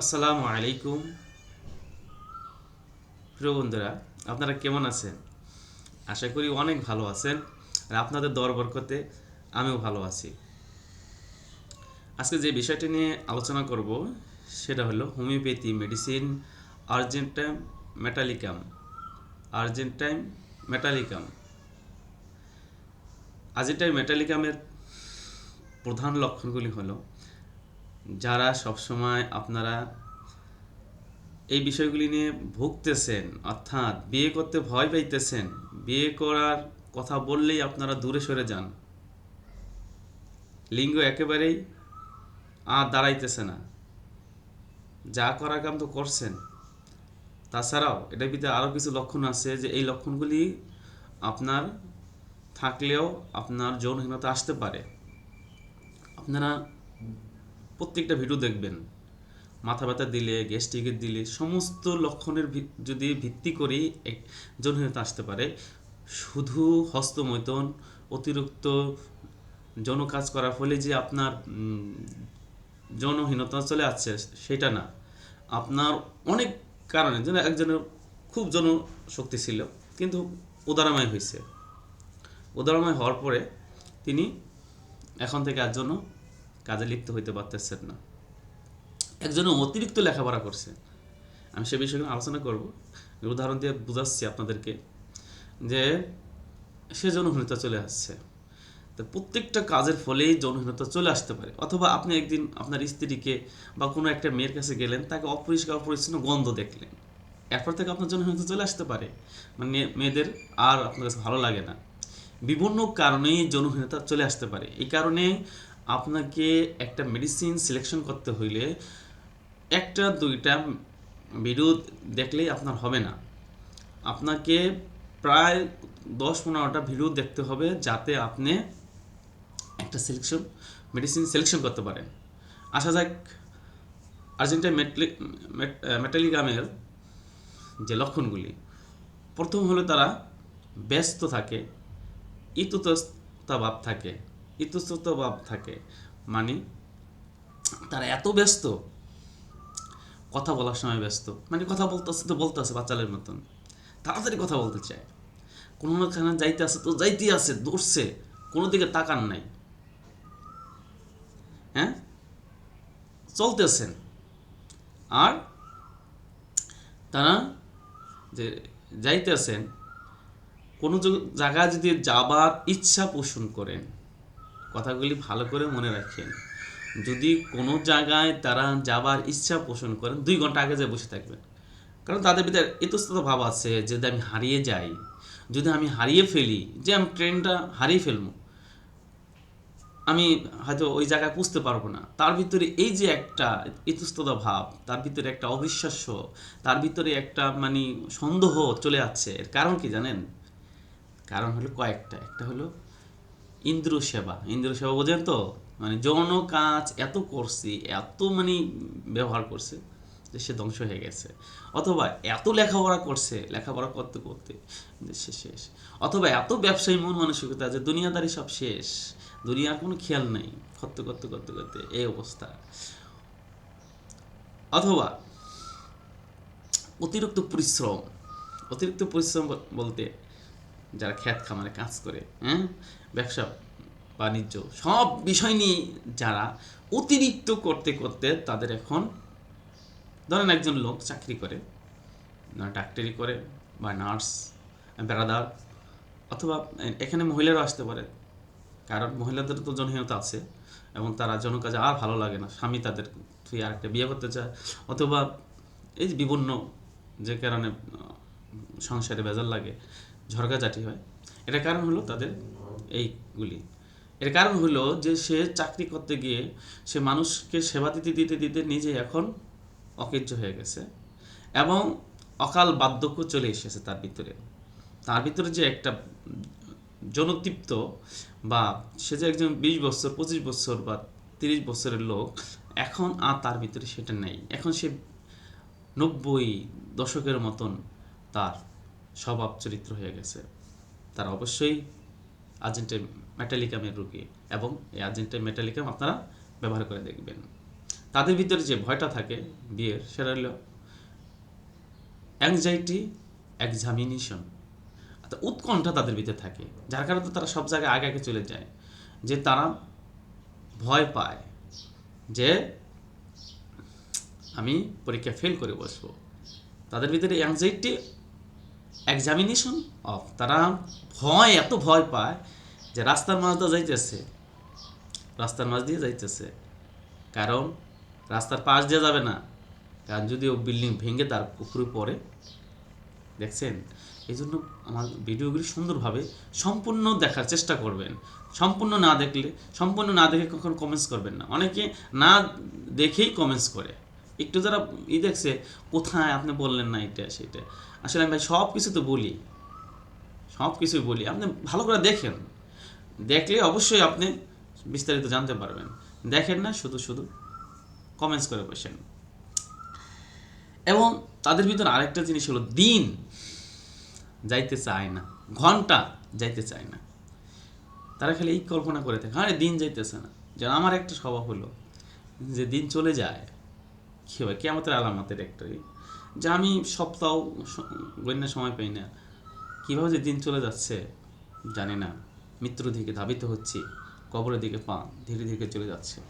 আসসালামু আলাইকুম। প্রিয় বন্ধুরা, আপনারা কেমন আছেন? আশা করি অনেক ভালো আছেন আর আপনাদের দর বরকতে আমিও ভালো আছি। আজকে যে বিষয়টি নিয়ে আলোচনা করব সেটা হলো homeopathy medicine argentum metallicum. Argentum metallicum. Argentum মেটালিকামের প্রধান লক্ষণগুলি হলো যারা সবসময় আপনারা এই বিষয়গুলি নিয়ে ভুগতেছেন, অর্থাৎ বিয়ে করতে ভয় পাইতেছেন, বিয়ে করার কথা বললেই আপনারা দূরে সরে যান। লিঙ্গ একেবারেই আর দাঁড়াইতেছে না। যা করার কাম তো করছেন। তাছাড়াও এটার ভিতরে আরও কিছু লক্ষণ আছে যে এই লক্ষণগুলি আপনার থাকলেও আপনার যৌনহীনতা আসতে পারে। আপনারা প্রত্যেকটা ভিডিও দেখবেন। মাথা ব্যথা দিলে গ্যাস্ট্রিকের দিলে সমস্ত লক্ষণের যদি ভিত্তি করেই এক যৌনহীনতা আসতে পারে শুধু হস্তমৈথন অতিরিক্ত যৌন কাজ করার ফলে যে আপনার উম, যৌনহীনতা চলে আসছে সেটা না। আপনার অনেক কারণে যেন একজনের খুব যৌন শক্তি ছিল কিন্তু উদারাময় হয়েছে। উদারাময় হওয়ার পরে তিনি এখন থেকে আর জন্য কাজে লিপ্ত হইতে পারতেছেন না। একজন অতিরিক্ত লেখাপড়া করছে। আমি সে বিষয়ে আলোচনা করব। উদাহরণ দিয়ে বুঝাচ্ছি আপনাদেরকে যে সে যৌনহীনতা চলে আসছে। তো প্রত্যেকটা কাজের ফলেই জনহীনতা চলে আসতে পারে। অথবা আপনি একদিন আপনার স্ত্রীকে বা কোনো একটা মেয়ের কাছে গেলেন, তাকে অপরিষ্কার অপরিচ্ছন্ন গন্ধ দেখলেন। এরপর থেকে আপনার জনহীনতা চলে আসতে পারে। মানে মেয়েদের আর আপনার কাছে ভালো লাগে না। বিভিন্ন কারণেই জনহীনতা চলে আসতে পারে। এই কারণে আপনাকে একটা মেডিসিন সিলেকশন করতে হইলে একটা, দুইটা ভিডিও দেখলেই আপনার হবে না। আপনাকে প্রায় দশ পনেরোটা ভিডিও দেখতে হবে যাতে আপনি একটা সিলেকশন মেডিসিন সিলেকশন করতে পারেন। আসা যাক, আর্জেন্টাইন মেটলি মেটালিগামের যে লক্ষণগুলি, প্রথম হলো তারা ব্যস্ত থাকে, ইতস্ততা ভাব থাকে। ইতস্ততা ভাব থাকে। মানে তারা এত ব্যস্ত। কথা বলার সময় ব্যস্ত। মানে কথা বলতেছে তো বলতেছে বাচ্চাদের মতন। তাড়াতাড়ি কথা বলতে চায়। কোনোখানে যাইতে আছে তো যাইতেই আছে, দৌড়ছে। কোনো দিকে তাকান নাই। হ্যাঁ? চলতেছেন। আর তারা যে যাইতেছেন, কোনো জায়গায় যদি যাবার ইচ্ছা পোষণ করেন কথাগুলি ভালো করে মনে রাখেন। যদি কোনো জায়গায় তারা যাবার ইচ্ছা পোষণ করেন, দুই ঘণ্টা আগে যে বসে থাকবেন। কারণ তাদের ভিতরে ইতস্তত ভাব আছে যদি আমি হারিয়ে যাই, যদি আমি হারিয়ে ফেলি, যে আমি ট্রেনটা হারিয়ে ফেলব, আমি হয়তো ওই জায়গায় পুষতে পারব না। তার ভিতরে এই যে একটা ইতস্ততা ভাব, তার ভিতরে একটা অবিশ্বাস্য, তার ভিতরে একটা মানে সন্দেহ চলে যাচ্ছে এর কারণ কি জানেন? কারণ হলো কয়েকটা। একটা হলো ইন্দ্র সেবা ইন্দ্র সেবা বোঝেন তো? মানে যৌন কাজ এত করছি, এত মানে ব্যবহার করছে যে সে ধ্বংস হয়ে গেছে। অথবা এত লেখাপড়া করছে, লেখাপড়া করতে করতে সে শেষ অথবা এত ব্যবসায়ী মন মানসিকতা যে দুনিয়াদারি সব শেষ, দুনিয়ার কোনো খেয়াল নেই, করতে করতে করতে করতে এই অবস্থা। অথবা অতিরিক্ত পরিশ্রম অতিরিক্ত পরিশ্রম বলতে যারা খ্যাত খামারে কাজ করে হ্যাঁ? ব্যবসা, বাণিজ্য, সব বিষয় নিয়ে যারা অতিরিক্ত করতে করতে তাদের এখন ধরেন একজন লোক চাকরি করে ডাক্তারি করে বা নার্স বেড়াদার অথবা এখানে মহিলারাও আসতে পারে। কারণ মহিলাদের তো জনহীনতা আছে এবং তারা জনকাজে আর ভালো লাগে না। স্বামী তাদের তুই আর একটা বিয়ে করতে চায় অথবা এই যে বিভিন্ন যে কারণে সংসারে বেজার লাগে ঝরকা ঝরকাঝাটি হয়। এটা কারণ হলো তাদের এইগুলি। এর কারণ হলো যে সে চাকরি করতে গিয়ে সে মানুষকে সেবা দিতে দিতে দিতে নিজে এখন অকেজ্য হয়ে গেছে এবং অকাল বার্ধক্য চলে এসেছে তার ভিতরে। তার ভিতরে যে একটা জনতৃপ্ত বা সে যে একজন বিশ বছর, পঁচিশ বছর বা তিরিশ বছরের লোক এখন আর তার ভিতরে সেটা নেই। এখন সে নব্বই দশকের মতন তার স্বভাব চরিত্র হয়ে গেছে। তার অবশ্যই আর্জেন্টাইন মেটালিকামের রুগী এবং এই আর্জেন্টাইন মেটালিকাম আপনারা ব্যবহার করে দেখবেন। তাদের ভিতরে যে ভয়টা থাকে বিয়ের, সেটা হলো অ্যাংজাইটি এক্সামিনেশন অর্থাৎ উৎকণ্ঠা তাদের ভিতরে থাকে, যার কারণে তারা সব জায়গায় আগে আগে চলে যায়। যে তারা ভয় পায় যে আমি পরীক্ষা ফেল করে বসবো। তাদের ভিতরে অ্যাংজাইটি এক্সামিনেশন অফ তারা ভয়, এত ভয় পায় যে রাস্তার মাঝ দিয়ে যাইতেছে। রাস্তার মাঝ দিয়ে যাইতেছে। কারণ রাস্তার পাশ দিয়ে যাবে না। কারণ যদি ও বিল্ডিং ভেঙে তার পুকুরে পড়ে, দেখছেন? এই জন্য আমার ভিডিওগুলি সুন্দরভাবে সম্পূর্ণ দেখার চেষ্টা করবেন। সম্পূর্ণ না দেখলে, সম্পূর্ণ না দেখে কখনো কমেন্টস করবেন না। অনেকে না দেখেই কমেন্টস করে। একটু যারা ই দেখছে, কোথায় আপনি বললেন না এটা, সেটা? আসলে আমি ভাই সব কিছু তো বলি সব কিছুই বলি। আপনি ভালো করে দেখেন। দেখলে অবশ্যই আপনি বিস্তারিত জানতে পারবেন। দেখেন না, শুধু শুধু কমেন্টস করে বসেন। এবং তাদের ভিতর আরেকটা জিনিস হলো, দিন যাইতে চায় না, ঘণ্টা যাইতে চায় না। তারা খালি এই কল্পনা করে থাকে, আরে দিন যাইতেছে না। যেন আমার একটা স্বভাব হলো যে দিন চলে যায় কী হবে কেমতের আলামতের একটাই যে আমি সপ্তাহ স- গণ্য সময় পাই না। কীভাবে যে দিন চলে যাচ্ছে, জানি না। মৃত্যুর দিকে ধাবিত হচ্ছি, কবরের দিকে পা ধীরে ধীরে চলে যাচ্ছে।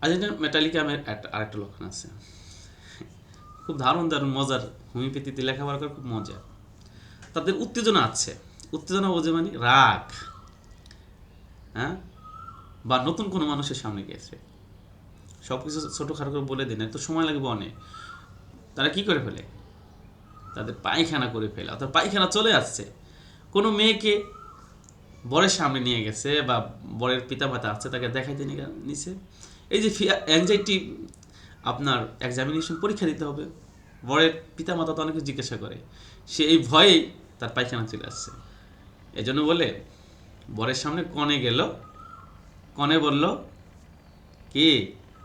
আর্জেন্টিনা মেটালিকা আমার একটা আরেকটা লক্ষণ আছে। খুব দারুণ দারুণ, মজার হোমিওপ্যাথিতে লেখাপড়া করে খুব মজা তাদের উত্তেজনা আছে। উত্তেজনা বোঝে মানে রাগ। হ্যাঁ? বা নতুন কোনো মানুষের সামনে গেছে। সব কিছু ছোটোখাটো করে বলে দিন তো সময় লাগবে অনেক তারা কি করে ফেলে? তাদের পায়খানা করে ফেলে, অর্থাৎ পায়খানা চলে আসছে। কোনো মেয়েকে বরের সামনে নিয়ে গেছে বা বরের পিতা মাতা আছে, তাকে দেখাইতে নিছে। এই যে অ্যাংজাইটি আপনার এক্সামিনেশন পরীক্ষা দিতে হবে। বরের পিতা মাতা তো অনেকে জিজ্ঞাসা করে। সে এই ভয়েই তার পায়খানা চলে আসছে। এজন্য বলে, বরের সামনে কনে গেল। কনে বলল, কি?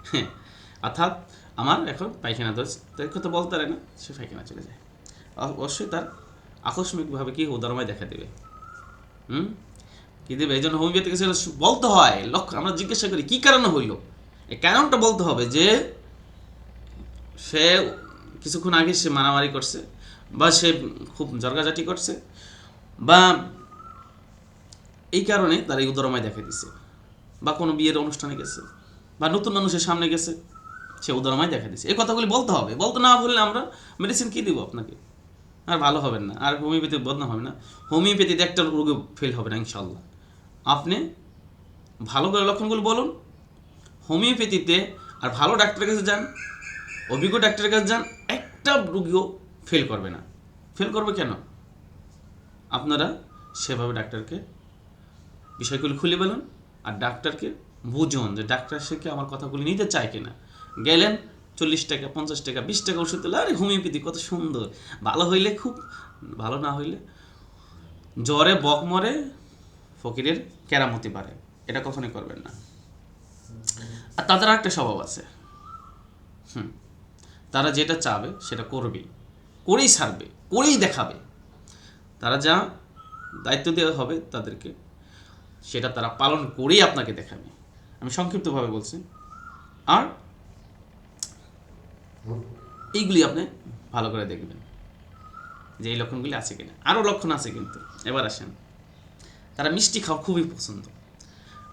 হ্যাঁ, অর্থাৎ আমার এখন পায়খানা দোষ তাই কথা বলতে পারে না সে পায়খানা চলে যায়। অবশ্যই তার আকস্মিকভাবে কি উদারমায় দেখা দেবে। হুম? কি দেবে? এই জন্য হোমিওপ্যাথি কাছে বলতে হয় লক্ষ্য আমরা জিজ্ঞাসা করি কি কারণে হইল? এই কারণটা বলতে হবে যে সে কিছুক্ষণ আগে সে মারামারি করছে বা সে খুব জর্গাজাটি করছে বা এই কারণে তার এই উদরমায় দেখা দিছে বা কোনো বিয়ের অনুষ্ঠানে গেছে। বা নতুন মানুষের সামনে গেছে, সে উদরমায় দেখা দিছে। এই কথাগুলি বলতে হবে। বলতে না বললে আমরা মেডিসিন কী দিব আপনাকে? আর ভালো হবেন না। আর হোমিওপ্যাথি বদনাম হবে না। হোমিওপ্যাথিতে একটা রোগে ফেল হবে না ইনশাল্লাহ আপনি ভালো করে লক্ষণগুলো বলুন। হোমিওপ্যাথিতে আর ভালো ডাক্তারের কাছে যান, অভিজ্ঞ ডাক্তারের কাছে যান, একটা রুগীও ফেল করবে না। ফেল করবে কেন? আপনারা সেভাবে ডাক্তারকে বিষয়গুলো খুলে বলুন আর ডাক্তারকে বুঝুন যে ডাক্তার সে কি আমার কথাগুলি নিতে চায় কিনা। গেলেন, চল্লিশ টাকা, পঞ্চাশ টাকা, বিশ টাকা ওষুধ দিলে, আরে হোমিওপ্যাথি কত সুন্দর। ভালো হইলে খুব, ভালো না হইলে জ্বরে বক মরে ফকিরের কেরামতি পারে এটা কখনোই করবেন না। আর তাদের একটা স্বভাব আছে। হুম, তারা যেটা চাবে সেটা করবে, করেই ছাড়বে, করেই দেখাবে। তারা যা দায়িত্ব দেওয়া হবে তাদেরকে, সেটা তারা পালন করেই আপনাকে দেখাবে। আমি সংক্ষিপ্তভাবে বলছি। আর এইগুলি আপনি ভালো করে দেখবেন যে এই লক্ষণগুলি আছে কিনা। আরও লক্ষণ আছে কিন্তু। এবার আসেন। তারা মিষ্টি খাওয়া খুবই পছন্দ।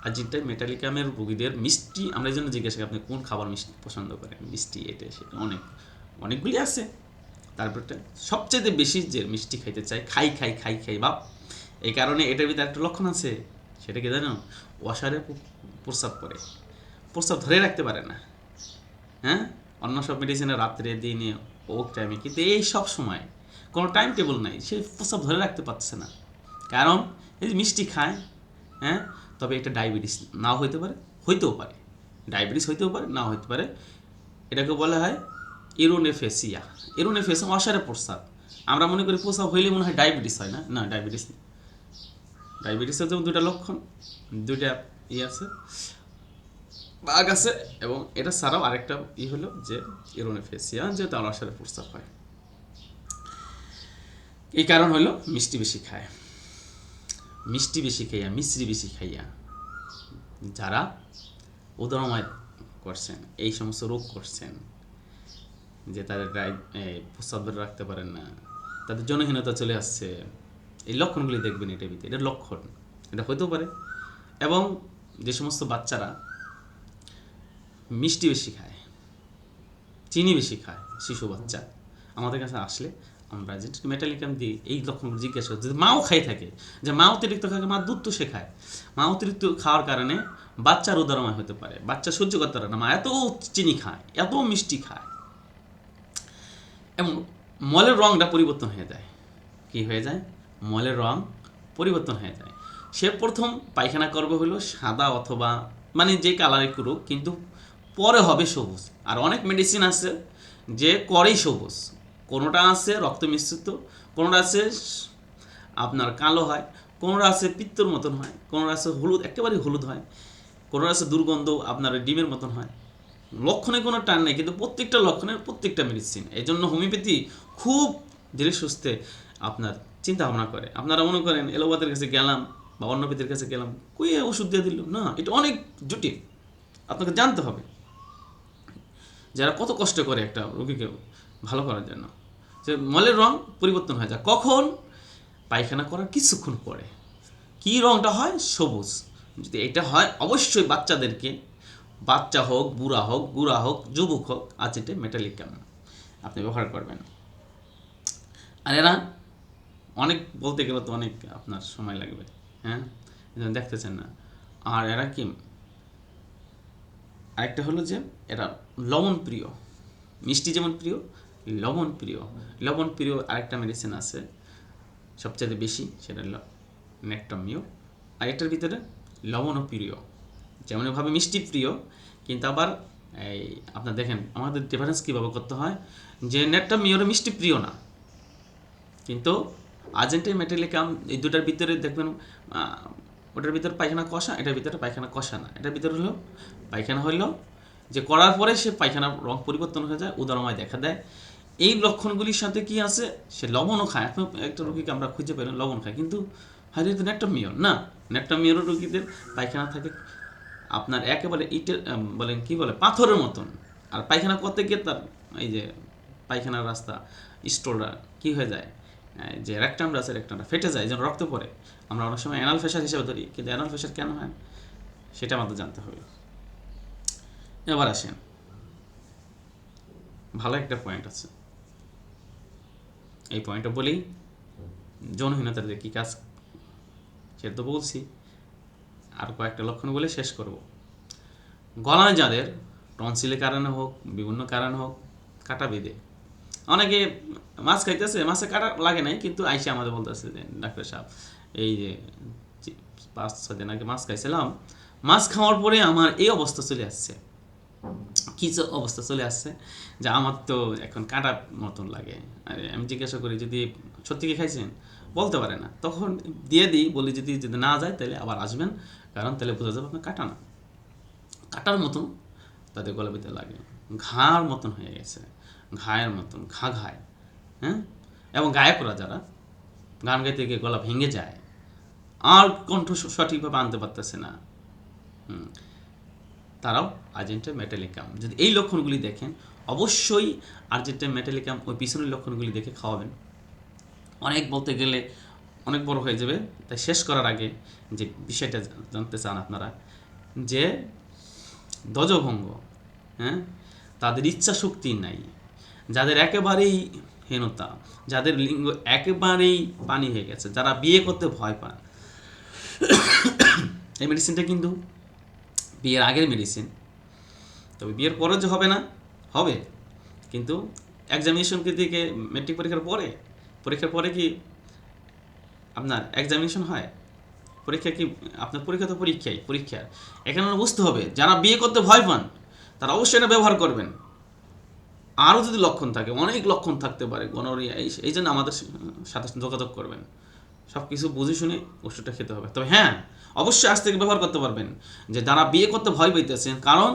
আর যেটা মেটালিকামের রোগীদের মিষ্টি, আমরা এই জন্য জিজ্ঞাসা করি, আপনি কোন খাবার মিষ্টি পছন্দ করেন? মিষ্টি এটা, সেটা অনেক, অনেকগুলি আছে। তারপরটা সবচেয়ে বেশি যে মিষ্টি খাইতে চায়, খাই খাই খাই খাই, বাপ। এই কারণে এটার ভিতরে একটা লক্ষণ আছে। সেটা কি জানো? ওয়াশারে প্রস্রাব করে। প্রস্রাব ধরে রাখতে পারে না। হ্যাঁ? অন্য সব মেডিসিনে রাত্রে, দিনে ও টাইমে কিন্তু এই সব সময় কোনো টাইম টেবল নাই। সে প্রস্রাব ধরে রাখতে পারছে না। কারণ এই মিষ্টি খায় হ্যাঁ? তবে এটা ডায়াবেটিস নাও হইতে পারে, হইতেও পারে। ডায়াবেটিস হইতেও পারে, নাও হইতে পারে। এটাকে বলা হয় ইরোনেফেসিয়া। ইরোনেফেসিয়া অসারে প্রস্রাব। আমরা মনে করি প্রস্রাব হইলে মনে হয় ডায়াবেটিস হয় না? না ডায়াবেটিস ডায়াবেটিসের যেমন দুটা লক্ষণ, দুইটা ই আছে, বাঘ আছে, এবং এটা ছাড়াও আরেকটা ই হলো যে ইরোনেফেসিয়া যে তার অসারে প্রস্রাব হয়। এই কারণ হলো মিষ্টি বেশি খায়। মিষ্টি বেশি খাইয়া মিশ্রি বেশি খাইয়া যারা উদরময় করছেন, এই সমস্ত রোগ করছেন, যে তাদের প্রস্তাব রাখতে পারেন না, তাদের জনহীনতা চলে আসছে এই লক্ষণগুলি দেখবেন এটা ভিতরে এটা লক্ষণ। এটা হতেও পারে। এবং যে সমস্ত বাচ্চারা মিষ্টি বেশি খায়, চিনি বেশি খায়, শিশু বাচ্চা, আমাদের কাছে আসলে আমরা যে মেটালিকাম দিই এই লক্ষণগুলো জিজ্ঞাসা করি যদি মাও খাই থাকে? যে মা অতিরিক্ত খায়, মা দুধ তো সে খায়। মা অতিরিক্ত খাওয়ার কারণে বাচ্চার উদারময় হতে পারে, বাচ্চা সহ্য করতে পারে না, মা এত চিনি খায়, এত মিষ্টি খায়। এবং মলের রঙটা পরিবর্তন হয়ে যায়। কি হয়ে যায়? মলের রং পরিবর্তন হয়ে যায়। সে প্রথম পায়খানা করবে হলো সাদা অথবা মানে যে কালারই করুক, কিন্তু পরে হবে সবুজ। আর অনেক মেডিসিন আছে যে করেই সবুজ। কোনোটা আছে রক্ত মিশ্রিত, কোনোটা আছে আপনার কালো হয়, কোনোটা আছে পিত্তর মতন হয়, কোনোটা আছে হলুদ, একেবারে হলুদ হয়, কোনোটা আছে দুর্গন্ধ, আপনার ডিমের মতন হয়। লক্ষণে কোনো টান নেই, কিন্তু প্রত্যেকটা লক্ষণের প্রত্যেকটা মেডিসিন এই জন্য হোমিওপ্যাথি খুব ধীরে সুস্থে আপনার চিন্তা ভাবনা করে। আপনারা মনে করেন এলোপাতের কাছে গেলাম বা অন্যপীতের কাছে গেলাম, কই ওষুধ দিয়ে দিল? না, এটা অনেক জটিল। আপনাকে জানতে হবে। যারা কত কষ্ট করে একটা রোগীকে ভালো করার জন্য। যে মলের রং পরিবর্তন হয়ে যায়। কখন? পায়খানা করার কিছুক্ষণ পরে। কি রংটা হয়? সবুজ। যদি এটা হয়, অবশ্যই বাচ্চাদেরকে, বাচ্চা হোক, বুড়া হোক, গুড়া হোক, যুবক হোক আচেটে মেটালিকাম আপনি ব্যবহার করবেন। আর এরা অনেক বলতে গেলে তো অনেক আপনার সময় লাগবে হ্যাঁ? দেখতেছেন না। আর এরা কি, আরেকটা হলো যে এরা লবণ প্রিয়, মিষ্টি যেমন প্রিয়, লবণ প্রিয়। লবণ প্রিয় আরেকটা মেডিসিন আছে সবচেয়ে বেশি, সেটা নেকটামিও আর এটার ভিতরে লবণও প্রিয় যেমনভাবে মিষ্টি প্রিয়, কিন্তু আবার এই আপনার দেখেন, আমাদের ডিফারেন্স কীভাবে করতে হয়? যে নেটটা মিওর মিষ্টি প্রিয় না, কিন্তু আর্জেন্টাইন মেটালিকাম এই দুটার ভিতরে দেখবেন ওটার ভিতরে পায়খানা কষা, এটার ভিতরে পায়খানা কষা না। এটার ভিতরে হলো, পায়খানা হইল যে করার পরে সে পায়খানার রং পরিবর্তন হয়ে যায়, উদারময় দেখা দেয়। এই লক্ষণগুলির সাথে কি আছে? সে লবণও খায়। এখন একটা রোগীকে আমরা খুঁজে পেলাম লবণ খায়। কিন্তু হয়তো তো নেট্টামিয়র না? নেট্টামিয়র রোগীদের পায়খানা থাকে আপনার একেবারে ইটের বলেন কি বলে, পাথরের মতন। আর পায়খানা করতে গিয়ে তার এই যে পায়খানার রাস্তা স্টোরটা কি হয়ে যায়? যে রেক্টামটা আছে রেক্টামটা ফেটে যায়, যেন রক্ত পড়ে। আমরা অনেক সময় অ্যানাল ফেসার হিসেবে ধরি, কিন্তু অ্যানাল ফেসার কেন হয়? সেটা আমাদের জানতে হবে। এবার আসেন। ভালো একটা পয়েন্ট আছে। এই পয়েন্টটা বলেই যৌনহীনতার যে কী কাজ, সেটা তো বলছি। আর কয়েকটা লক্ষণ বলে শেষ করব। গলায় যাদের টনসিলের কারণে হোক, বিভিন্ন কারণে হোক, কাটা বেঁধে। অনেকে মাছ খাইতেছে, মাছে কাটা লাগে নাই, কিন্তু আইসে আমাদের বলতেছে যে, ডাক্তার সাহেব, এই যে পাঁচ, ছয় দিন আগে মাছ খাইছিলাম, মাছ খাওয়ার পরে আমার এই অবস্থা চলে আসছে। কি চ- অবস্থা চলে আসছে যে আমার তো এখন কাটা মতন লাগে। আর, আমি জিজ্ঞাসা করি, যদি সত্যি কি খাইছেন? বলতে পারে না। তখন দিয়ে দিই, বলি যদি যদি না যায়, তাহলে আবার আসবেন, কারণ তাহলে বোঝা যাবে আপনার কাটা না। কাটার মতন তাদের গলা লাগে। ঘাড় মতন হয়ে গেছে। ঘায়ের মতন, ঘা ঘায় হ্যাঁ? এবং গায়করা যারা, গান গাইতে গিয়ে গলা ভেঙে যায়, আর কণ্ঠ সঠিকভাবে আনতে পারতেছে না। তারাও আর্জেন্টাইন মেটালিকাম। যদি এই লক্ষণগুলি দেখেন, অবশ্যই আর্জেন্টাইন মেটালিকাম ওই পিছনের লক্ষণগুলি দেখে খাওয়াবেন। অনেক বলতে গেলে অনেক বড় হয়ে যাবে। তাই শেষ করার আগে যে বিষয়টা জানতে চান আপনারা, যে ধ্বজভঙ্গ হ্যাঁ? তাদের ইচ্ছা শক্তি নাই। যাদের একেবারেই হীনতা, যাদের লিঙ্গ একেবারেই পানি হয়ে গেছে, যারা বিয়ে করতে ভয় পান। এই মেডিসিনটা কিন্তু বিয়ের আগের মেডিসিন তবে বিয়ের পরে যে হবে না, হবে। কিন্তু এক্সামিনেশনকে দিকে মেট্রিক পরীক্ষার পরে পরীক্ষার পরে কি আপনার এক্সামিনেশন হয়? পরীক্ষা কি আপনার পরীক্ষা তো পরীক্ষাই পরীক্ষা এখানে বুঝতে হবে, যারা বিয়ে করতে ভয় পান, তারা অবশ্যই এটা ব্যবহার করবেন। আরও যদি লক্ষণ থাকে, অনেক লক্ষণ থাকতে পারে গণরিয়া এই এই জন্য আমাদের সাথে যোগাযোগ করবেন। সব কিছু বুঝে শুনে ওষুধটা খেতে হবে। তবে হ্যাঁ অবশ্যই আজ থেকে ব্যবহার করতে পারবেন। যে যারা বিয়ে করতে ভয় পাইতেছেন, কারণ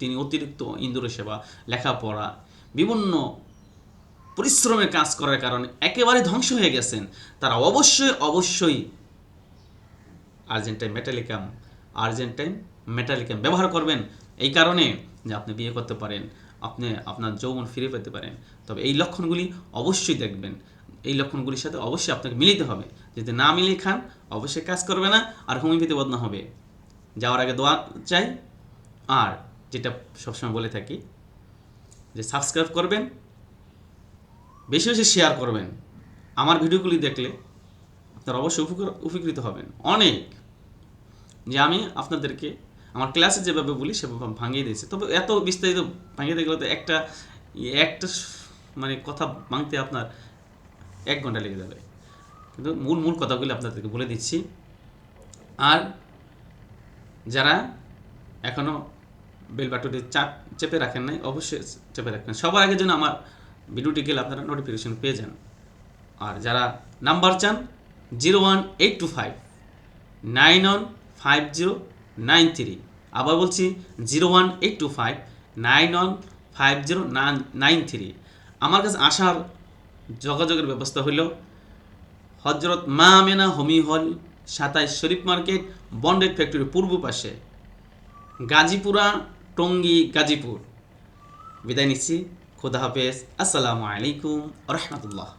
তিনি অতিরিক্ত ইন্দুরের সেবা, লেখাপড়া, বিভিন্ন পরিশ্রমের কাজ করার কারণে একেবারে ধ্বংস হয়ে গেছেন, তারা অবশ্যই অবশ্যই আর্জেন্টাইন মেটালিকাম আর্জেন্টাইন মেটালিকাম ব্যবহার করবেন। এই কারণে যে আপনি বিয়ে করতে পারেন। আপনি আপনার যৌবন ফিরে পেতে পারেন। তবে এই লক্ষণগুলি অবশ্যই দেখবেন। এই লক্ষণগুলির সাথে অবশ্যই আপনাকে মিলিতে হবে। যদি না মিলিয়ে খান, অবশ্যই কাজ করবে না, আর হোমিওপ্যাথি বদনা হবে। যাওয়ার আগে দোয়া চাই। আর যেটা সবসময় বলে থাকি, যে সাবস্ক্রাইব করবেন, বেশি বেশি শেয়ার করবেন। আমার ভিডিওগুলি দেখলে আপনারা অবশ্যই উপকৃত- উপকৃত হবেন। অনেক। যে আমি আপনাদেরকে আমার ক্লাসে যেভাবে বলি, সেভাবে ভাঙিয়ে দিয়েছে। তবে এত বিস্তারিত ভাঙিয়ে দিয়ে গেলে তো একটা একটা মানে কথা ভাঙতে আপনার এক ঘণ্টা লেগে যাবে। কিন্তু মূল মূল কথাগুলি আপনাদেরকে বলে দিচ্ছি। আর যারা এখনও বেল বাটনটি চাপ, চেপে রাখেন নাই, অবশ্যই চেপে রাখবেন। সবার আগে যেন আমার ভিডিওটি গেলে আপনারা নোটিফিকেশন পেয়ে যান। আর যারা নাম্বার চান zero one eight two five nine one five zero nine three. আবার বলছি zero one eight two five, nine one five zero nine three. আমার কাছে আসার যোগাযোগের ব্যবস্থা হলো হজরত মা আমেনা হোমি হল, সাতাইশ শরীফ মার্কেট বন্ডেড ফ্যাক্টরি পূর্ব পাশে, গাজীপুরা, টঙ্গী, গাজীপুর। বিদায় নিচ্ছি। খোদা হাফেজ। আসসালামু আলাইকুম রহমতুল্লাহ।